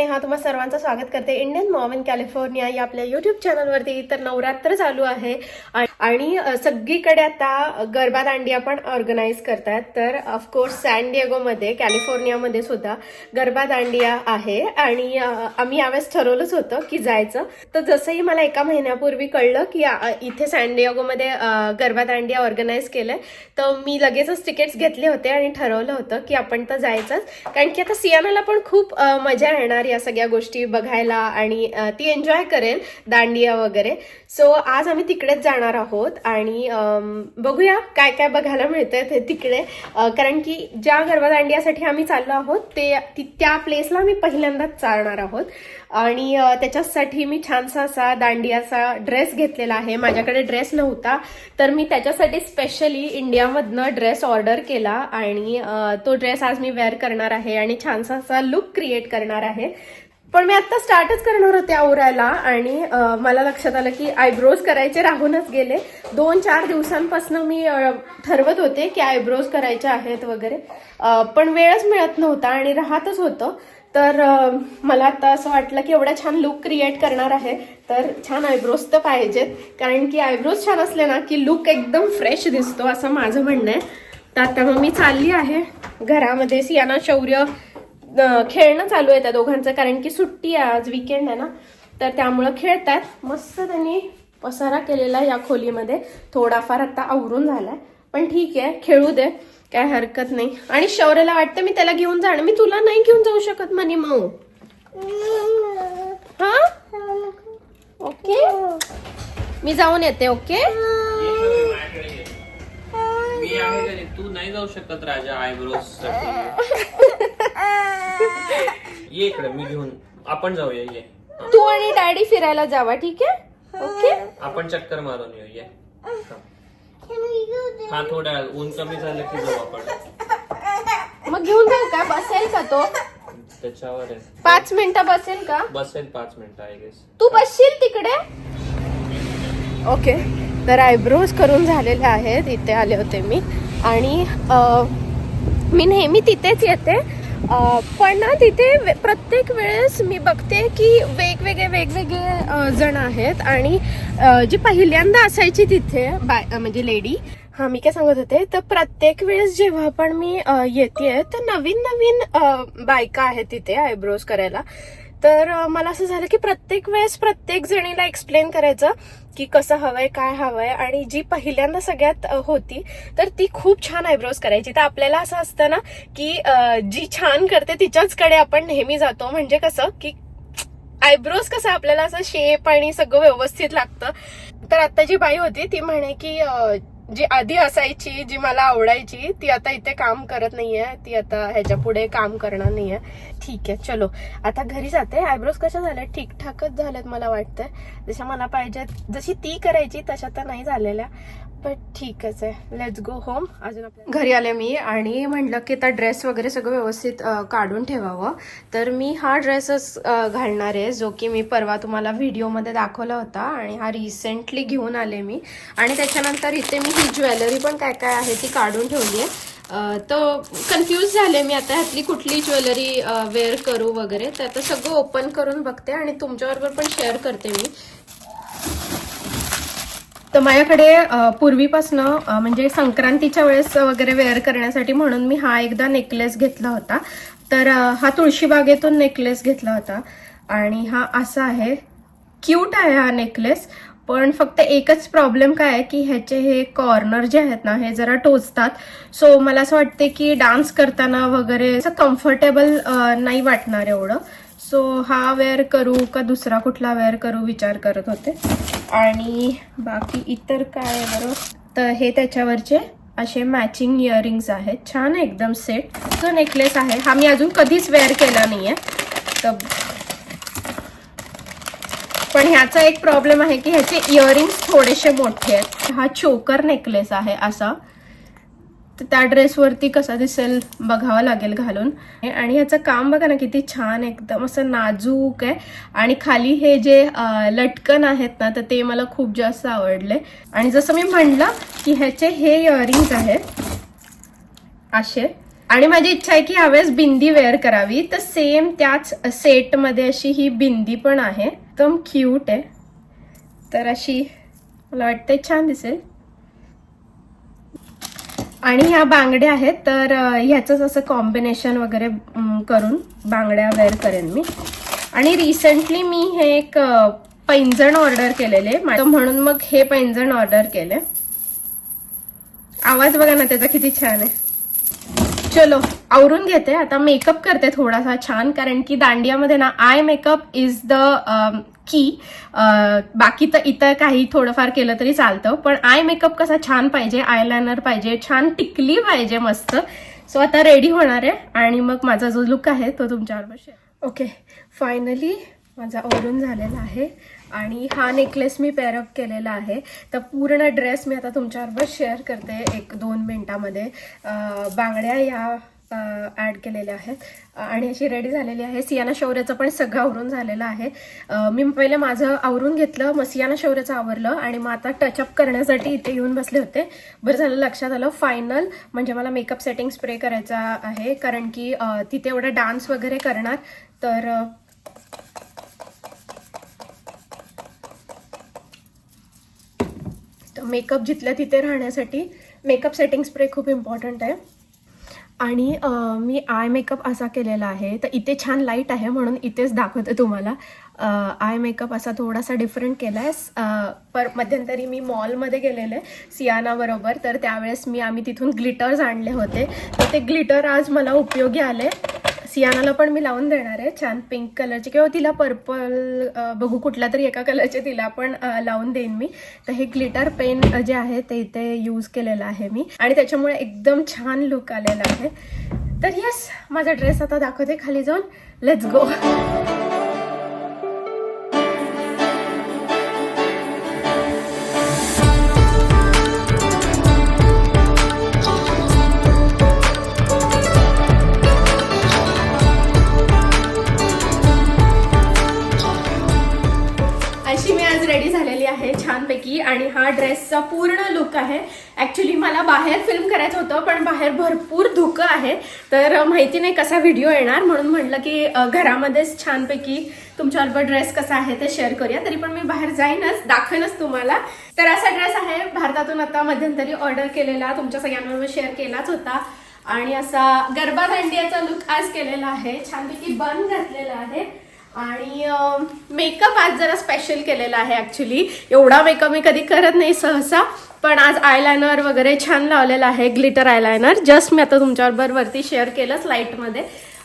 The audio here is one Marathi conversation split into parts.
स्नेहा तुम्हा सर्वांचं स्वागत करते. इंडियन मॉम इन कॅलिफोर्निया या आपल्या युट्यूब चॅनलवरती तर नवरात्र चालू आहे. आणि सगळीकडे आता गरबा दांडिया पण ऑर्गनाईज करतात तर ऑफकोर्स सॅन डिएगोमध्ये कॅलिफोर्नियामध्ये सुद्धा गरबा दांडिया आहे. आणि आम्ही यावेळेस ठरवलंच होतं की जायचं. तर जसंही मला एका महिन्यापूर्वी कळलं की इथे सॅन डिएगोमध्ये गरबा दांडिया ऑर्गनाईज केलंय. तर मी लगेचच तिकीट्स घेतले होते आणि ठरवलं होतं की आपण तर जायचंच. कारण की आता सियानाला पण खूप मजा येणार या सगळ्या गोष्टी बघायला आणि ती एन्जॉय करेल दांडिया वगैरे. सो आज आम्ही तिकडेच जाणार आहोत आणि बघूया काय काय बघायला मिळतंय ते तिकडे. कारण की ज्या गरबा दांडियासाठी आम्ही चाललो आहोत ते त्या प्लेसला आम्ही पहिल्यांदाच चालणार आहोत. आणि त्याच्यासाठी मी छानसा असा दांडियाचा ड्रेस घेतलेला आहे. माझ्याकडे ड्रेस नव्हता तर मी त्याच्यासाठी स्पेशली इंडियामधनं ड्रेस ऑर्डर केला आणि तो ड्रेस आज मी वेअर करणार आहे आणि छानसा असा लुक क्रिएट करणार आहे. पण मी आत्ता स्टार्टच करणार होते आवरायला आणि मला लक्षात आलं की आयब्रोज करायचे राहूनच गेले. दोन चार दिवसांपासून मी ठरवत होते की आयब्रोज करायचे आहेत वगैरे. पण वेळच मिळत नव्हता आणि राहतच होतं. तर मला आता असं वाटलं की एवढा छान लुक क्रिएट करणार आहे तर छान आयब्रोज तर पाहिजेत. कारण की आयब्रोज छान असले ना की लुक एकदम फ्रेश दिसतो असं माझं म्हणणं आहे. तर आता मग मी चालली आहे घरामध्ये. सियाना शौर्य खेळणं चालू आहे त्या दोघांचं कारण की सुट्टी आहे आज विकेंड आहे ना. तर त्यामुळं खेळतात मस्त त्यांनी पसारा केलेला या खोलीमध्ये. थोडाफार आता आवरून झालाय. पण ठीक आहे खेळू दे. काय हरकत नाही. आणि शौर्यला वाटतं मी त्याला घेऊन जाणं मी तुला नाही घेऊन जाऊ शकत म्हणे मऊ. हा? ओके? मी जाऊन येते ओके? तू नाही जाऊ शकत राजा आयब्रोजसाठी ये इकडे मी घेऊन आपण जाऊया ये तू आणि डॅडी फिरायला जावा ठीक आहे? ओके? आपण चक्कर मारून येऊ ये हा वेळात. ऊन कमी झालं की जाऊ आपण. मग घेऊन जाऊ का? बसेल का तो? त्याच्यावर आहे. पाच मिनिटं बसेल का? बसेल पाच मिनिटं आय गेस तू बसशील तिकडे? ओके. तर आयब्रोज करून झालेले आहेत. इथे आले होते मी. आणि अ, मी नेहमी तिथेच येते. पण ना तिथे प्रत्येक वेळेस मी बघते की वेगवेगळे वेगवेगळे जण आहेत आणि जी पहिल्यांदा असायची तिथे बाय म्हणजे लेडी हा मी काय सांगत होते तर प्रत्येक वेळेस जेव्हा पण मी येते तर नवीन नवीन बायका आहेत तिथे आयब्रोज करायला. तर मला असं झालं की प्रत्येक वेळेस प्रत्येक जणीला एक्सप्लेन करायचं की कसं हवंय काय हवंय आणि जी पहिल्यांदा सगळ्यात होती तर ती खूप छान आयब्रोज करायची. तर आपल्याला असं असतं ना की जी छान करते तिच्याचकडे आपण नेहमी जातो. म्हणजे कसं की आयब्रोज कसं आपल्याला असं शेप आणि सगळं व्यवस्थित लागतं. तर आता जी बाई होती ती म्हणे की जी आधी असायची जी मला आवडायची ती आता इथे काम करत नाहीये. ती आता ह्याच्या पुढे काम करणार नाहीये. ठीक आहे चलो. आता घरी जाते. आयब्रोज कशा झाल्या? ठीकठाकच झाल्यात मला वाटतंय. जशा मला पाहिजेत. जशी ती करायची तशा तर नाही झालेल्या. बट ठीकच आहे. लेट्स गो होम अजून घरी आले मी आणि म्हटलं की आता ड्रेस वगैरे सगळं व्यवस्थित काढून ठेवावं. तर मी हा ड्रेसच घालणार आहे जो की मी परवा तुम्हाला व्हिडिओमध्ये दाखवला होता आणि हा रिसेंटली घेऊन आले मी. आणि त्याच्यानंतर इथे मी ही ज्वेलरी पण काय काय आहे ती काढून ठेवली आहे. तर कन्फ्यूज झाले मी आता ह्यातली कुठली ज्वेलरी वेअर करू वगैरे. तर आता सगळं ओपन करून बघते आणि तुमच्याबरोबर पण शेअर करते मी. तर माझ्याकडे पूर्वीपासनं म्हणजे संक्रांतीच्या वेळेस वगैरे वेअर करण्यासाठी म्हणून मी हा एकदा नेकलेस घेतला होता. तर हा तुळशीबागेतून नेकलेस घेतला होता. आणि हा असा आहे. क्यूट आहे हा नेकलेस. पण फक्त एकच प्रॉब्लेम काय आहे की ह्याचे हे कॉर्नर जे आहेत ना हे जरा टोचतात. सो मला असं वाटते की डान्स करताना वगैरे असं कम्फर्टेबल नाही वाटणार एवढं. सो हा वेअर करू का दुसरा कुठला वेअर करू विचार करत होते. आणि बाकी इतर काय आहे बरं? तर हे त्याच्यावरचे असे मॅचिंग इयरिंग्स आहेत. छान एकदम सेट जो नेकलेस आहे. हा मी अजून कधीच वेअर केला नाहीये. तर पण ह्याचा एक प्रॉब्लेम आहे की ह्याचे इयरिंग्स थोडेसे मोठे आहेत. हा चोकर नेकलेस आहे असा. तर त्या ड्रेसवरती कसा दिसेल बघावं लागेल घालून. आणि ह्याचं काम बघा ना किती छान एकदम असं नाजूक आहे. आणि खाली हे जे लटकन आहेत ना तर ते मला खूप जास्त आवडले. आणि जसं मी म्हणलं की ह्याचे हे इयरिंग्स आहेत असे. आणि माझी इच्छा आहे की यावेळेस बिंदी वेअर करावी. तर सेम त्याच सेटमध्ये अशी ही बिंदी पण आहे. एकदम क्यूट आहे. तर अशी मला वाटते छान दिसेल. आणि ह्या बांगड्या आहेत तर ह्याचंच असं कॉम्बिनेशन वगैरे करून बांगड्या वेअर करेन मी. आणि रिसेंटली मी हे एक पैंजण ऑर्डर केलेले. म्हणून मग हे पैंजण ऑर्डर केले. आवाज बघा ना त्याचा किती छान आहे. चलो आवरून घेते. आता मेकअप करते थोडासा छान कारण की दांडियामध्ये ना eye makeup is the key बाकी तर इतर काही थोडंफार केलं तरी चालतं. पण आय मेकअप कसा छान पाहिजे आयलायनर पाहिजे छान टिकली पाहिजे मस्त. सो आता रेडी होणार आहे. आणि मग माझा जो लुक आहे तो तुमच्याबरोबर शेअर ओके फायनली माझा ओरून झालेला आहे. आणि हा नेकलेस मी पेअरअप केलेला आहे. तर पूर्ण ड्रेस मी आता तुमच्याबरोबर शेअर करते एक दोन मिनटामध्ये. बांगड्या या ॲड केलेले आहेत. आणि अशी रेडी झालेली आहे. सियाना शौर्याचं पण सगळं आवरून झालेलं आहे. मी पहिले माझं आवरून घेतलं मग सियाना शौर्याचं आवरलं आणि मग आता टचअप करण्यासाठी इथे येऊन बसले होते. बरं झालं लक्षात आलं. फायनल म्हणजे मला मेकअप सेटिंग स्प्रे करायचा आहे. कारण की तिथे एवढा डान्स वगैरे करणार तर तर मेकअप जिथल्या तिथे राहण्यासाठी मेकअप सेटिंग स्प्रे खूप इम्पॉर्टंट आहे. आणि मी आय मेकअप असा केलेला आहे. तर इथे छान लाइट आहे म्हणून इथेच दाखवते तुम्हाला. आय मेकअप असा थोडासा डिफरंट केला आहे पर मध्यंतरी मी मॉलमध्ये गेलेले सियानाबरोबर तर त्यावेळेस मी आम्ही तिथून ग्लिटर्स आणले होते. तर ते ग्लिटर आज मला उपयोगी आले. सियानाला पण मी लावून देणार आहे. छान पिंक कलरचे किंवा तिला पर्पल बघू कुठल्या तरी एका कलरचे तिला पण लावून देईन मी. तर हे ग्लिटर पेन जे आहे ते इथे यूज केलेलं आहे मी. आणि त्याच्यामुळे एकदम छान लुक आलेला आहे. तर येस माझा ड्रेस आता दाखवते खाली जाऊन. लेट्स गो आणि हा ड्रेसचा पूर्ण लुक आहे. ऍक्च्युली मला बाहेर फिल्म करायचं होतं पण बाहेर भरपूर धुकं आहे. तर माहिती नाही कसा व्हिडिओ येणार म्हणून म्हटलं की घरामध्येच छानपैकी तुमच्याबरोबर ड्रेस कसा आहे ते शेअर करूया. तरी पण मी बाहेर जाईनच दाखवेनच तुम्हाला. तर असा ड्रेस आहे भारतातून आता मध्यंतरी ऑर्डर केलेला तुमच्या सगळ्यांबरोबर शेअर केलाच होता. आणि असा गरबा दांडियाचा लुक आज केलेला आहे. छानपैकी बन घातलेला आहे. आणि मेकअप आज जरा स्पेशल केलेला आहे ॲक्च्युली एवढा मेकअप मी कधी करत नाही सहसा पण आज आयलायनर वगैरे छान लावलेला आहे ग्लिटर आयलायनर जस्ट मी आता तुमच्याबरोबर वरती शेअर केलं लाईटमध्ये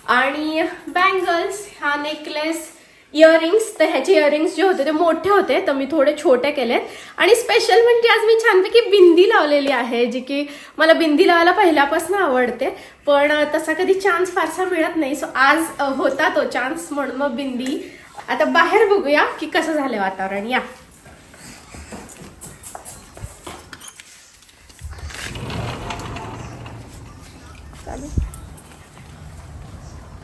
आणि बँगल्स हा नेकलेस इयरिंग्स तर ह्याचे इयरिंग्स जे होते ते मोठे होते तर मी थोडे छोटे केलेत. आणि स्पेशल म्हणजे आज मी छानपैकी बिंदी लावलेली आहे जी की मला बिंदी लावायला पहिल्यापासून आवडते. पण तसा कधी चान्स फारसा मिळत नाही. सो आज होता तो चान्स म्हणून मग बिंदी. आता बाहेर बघूया की कसं झालं वातावरण. या.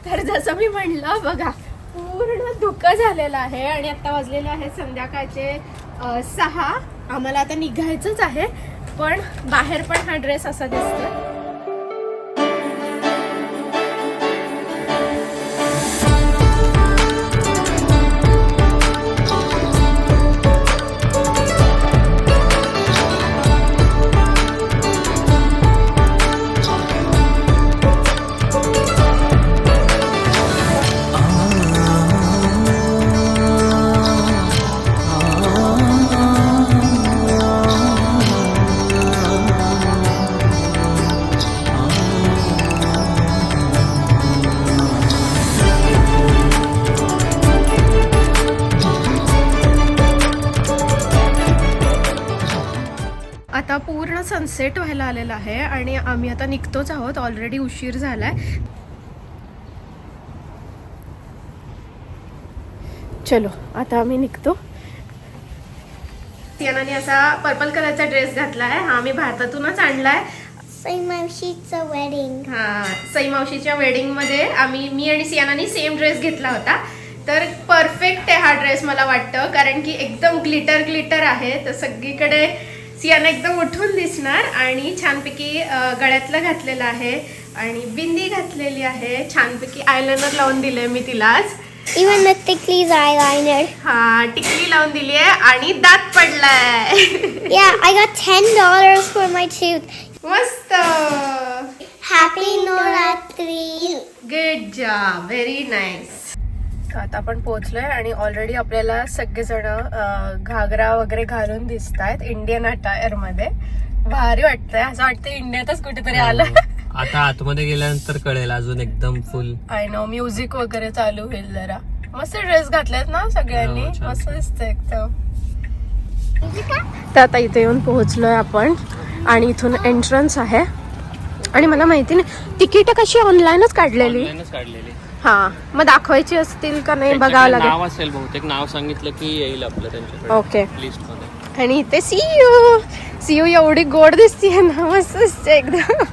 तर जसं मी म्हणलं बघा. पूर्ण धुकं झालेलं आहे आणि आता वाजलेले आहे संध्याकाळचे सहा. आम्हाला आता निघायचंच आहे पण बाहेर पण हा ड्रेस असा दिसतो सनसेट व्हायला आलेला आहे आणि आम्ही आता निघतोच आहोत. ऑलरेडी उशीर झालाय. चलो आता आम्ही निघतो. तियानाने असा पर्पल कलरचा ड्रेस घातलाय. हा आम्ही भारतातूनच आणलाय. मावशीचं वेडिंग हा सई मावशीच्या वेडिंगमध्ये आम्ही मी आणि सियानानी सेम ड्रेस घेतला होता. तर परफेक्ट आहे हा ड्रेस मला वाटतं. कारण की एकदम ग्लिटर ग्लिटर आहे. तर सगळीकडे सियाना एकदम उठून दिसणार आणि छानपैकी गळ्यातलं घातलेलं आहे आणि बिंदी घातलेली आहे छानपैकी आयलाइनर लावून दिलंय मी तिला आज Even the Tickly's eyeliner. हा टिकली लावून दिली आहे आणि दात पडलाय Yeah, I got ten dollars for my tooth. मस्त Happy Noratri. Good job very nice आता आपण पोहोचलोय आणि ऑलरेडी आपल्याला सगळेजण घागरा वगैरे घालून दिसत आहेत इंडियन अटायरमध्ये. भारी वाटतंय. असं वाटतं इंडियातच कुठेतरी आलं. आता आतमध्ये गेल्यानंतर कळेल अजून एकदम फुल आय नो म्युझिक वगैरे चालू होईल जरा. मस्त ड्रेस घातलेत ना सगळ्यांनी? हो. मस्त दिसतंय एकदम. तर आता इथे येऊन पोहोचलोय आपण. आणि इथून एंट्रन्स आहे. आणि मला माहिती नाही तिकीट कशी ऑनलाईनच काढलेली? ऑनलाईनच काढलेली. हा. मग दाखवायची असतील का नाही बघावं त्यांच्याकडे लागेल. नाव असेल बहुतेक. नाव सांगितलं की येईल आपलं त्यांच्याकडे. ओके. लिस्टमध्ये आणि इथे सीयू सीयू एवढी गोड दिसतीये ना मस्त दिसते एकदम.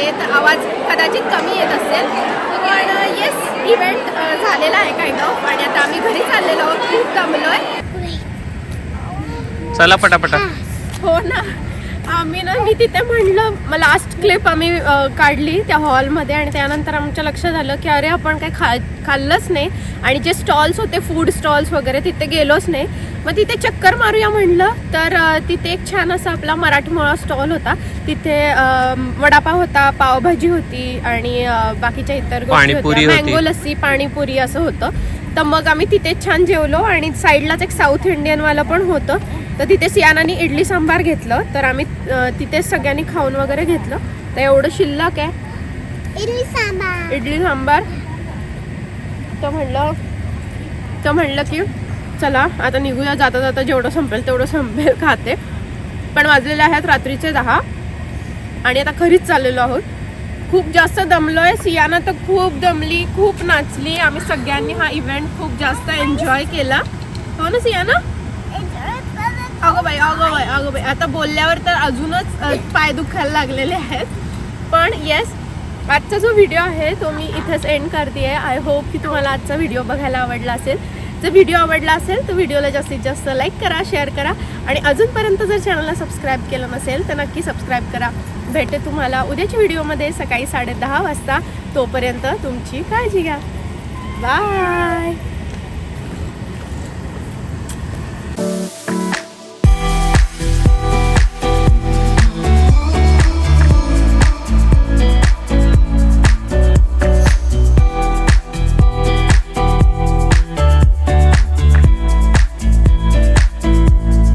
हॉलमध्ये तर आवाज कदाचित कमी येत असेल. पण येस इव्हेंट झालेला आहे काइंड ऑफ आणि आता आम्ही घरी चाललेलो आहोत खूप दमलोय. चला पटापटा. हो. ना. आम्ही ना मी तिथे म्हणलं लास्ट क्लिप आम्ही काढली त्या हॉलमध्ये आणि त्यानंतर आमच्या लक्षात आलं की अरे आपण काही खा खाल्लंच नाही. आणि जे स्टॉल्स होते फूड स्टॉल्स वगैरे तिथे गेलोच नाही. मग तिथे चक्कर मारूया म्हणलं तर तिथे एक छान असा आपला मराठमोळा स्टॉल होता. तिथे वडापाव होता पावभाजी होती आणि बाकीच्या इतर गोष्टी पाणीपुरी होत्या होती. मँगो लस्सी पाणीपुरी असं होतं. तर मग आम्ही तिथेच छान जेवलो आणि साईडलाच एक साऊथ इंडियनवालं पण होतं. तर तिथे सियानानी इडली सांबार घेतलं. तर आम्ही अ, तिथेच सगळ्यांनी खाऊन वगैरे घेतलं. तर एवढं शिल्लक आहे. Idli sambar. इडली सांबार. तर म्हणलं तर म्हणलं की चला आता निघूया. जाता जाता जेवढं संपेल तेवढं संपेल खाते. पण वाजलेले आहेत रात्रीचे दहा. आणि आता घरीच चाललेलो आहोत. खूप जास्त दमलो आहे सियाना तर खूप दमली खूप नाचली. आम्ही सगळ्यांनी हा इव्हेंट खूप जास्त एन्जॉय केला. हो ना सियाना? अगं बाई अगं बाई अगं बाई. आता बोलल्यावर तर अजूनच पाय दुखायला लागलेले आहेत. पण येस आजचा जो व्हिडिओ आहे तो मी इथेच एंड करते आहे आय होप की तुम्हाला आजचा व्हिडिओ बघायला आवडला असेल. जर व्हिडिओ आवडला असेल तर व्हिडिओला जास्तीत जास्त लाईक करा शेअर करा. आणि अजूनपर्यंत जर चॅनलला सबस्क्राईब केलं नसेल तर नक्की सबस्क्राईब करा. भेटे तुम्हाला उद्याच्या व्हिडिओमध्ये सकाळी साडेदहा वाजता. तोपर्यंत तुमची काळजी घ्या. बाय